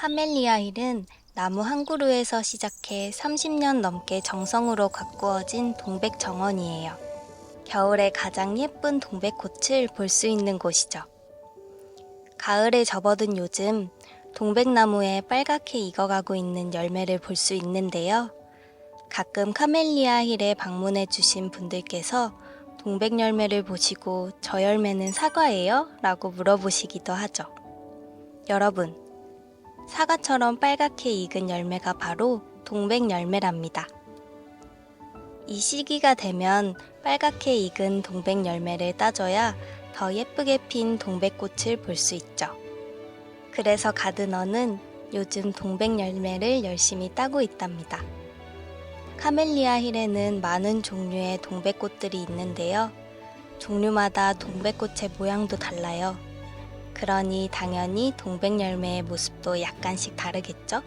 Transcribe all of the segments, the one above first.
카멜리아 힐은 나무 한 그루에서 시작해 30년 넘게 정성으로 가꾸어진 동백 정원이에요. 겨울에 가장 예쁜 동백 꽃을 볼 수 있는 곳이죠. 가을에 접어든 요즘 동백나무에 빨갛게 익어가고 있는 열매를 볼 수 있는데요. 가끔 카멜리아 힐에 방문해 주신 분들께서 동백 열매를 보시고 저 열매는 사과예요? 라고 물어보시기도 하죠. 여러분, 사과처럼 빨갛게 익은 열매가 바로 동백 열매랍니다. 이 시기가 되면 빨갛게 익은 동백 열매를 따줘야 더 예쁘게 핀 동백꽃을 볼 수 있죠. 그래서 가드너는 요즘 동백 열매를 열심히 따고 있답니다. 카멜리아 힐에는 많은 종류의 동백꽃들이 있는데요. 종류마다 동백꽃의 모양도 달라요. 그러니 당연히 동백 열매의 모습도 약간씩 다르겠죠?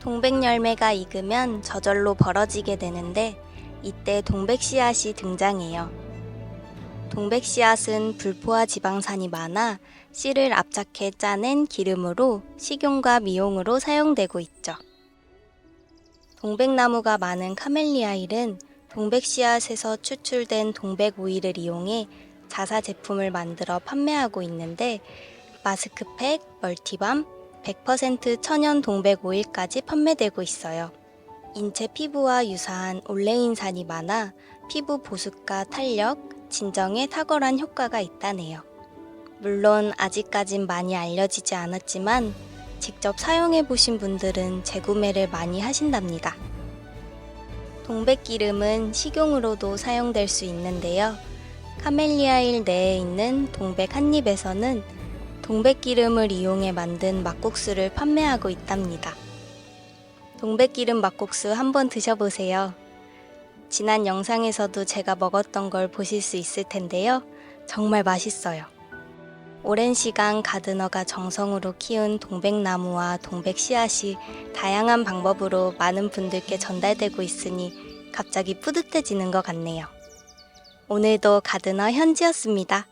동백 열매가 익으면 저절로 벌어지게 되는데 이때 동백 씨앗이 등장해요. 동백 씨앗은 불포화 지방산이 많아 씨를 압착해 짜낸 기름으로 식용과 미용으로 사용되고 있죠. 동백나무가 많은 카멜리아 힐은 동백 씨앗에서 추출된 동백 오일을 이용해 자사 제품을 만들어 판매하고 있는데 마스크팩, 멀티밤, 100% 천연 동백 오일까지 판매되고 있어요. 인체 피부와 유사한 올레인산이 많아 피부 보습과 탄력, 진정에 탁월한 효과가 있다네요. 물론 아직까진 많이 알려지지 않았지만 직접 사용해 보신 분들은 재구매를 많이 하신답니다. 동백기름은 식용으로도 사용될 수 있는데요. 카멜리아일 내에 있는 동백 한입에서는 동백기름을 이용해 만든 막국수를 판매하고 있답니다. 동백기름 막국수 한번 드셔보세요. 지난 영상에서도 제가 먹었던 걸 보실 수 있을 텐데요. 정말 맛있어요. 오랜 시간 가드너가 정성으로 키운 동백나무와 동백 씨앗이 다양한 방법으로 많은 분들께 전달되고 있으니 갑자기 뿌듯해지는 것 같네요. 오늘도 가드너 현지였습니다.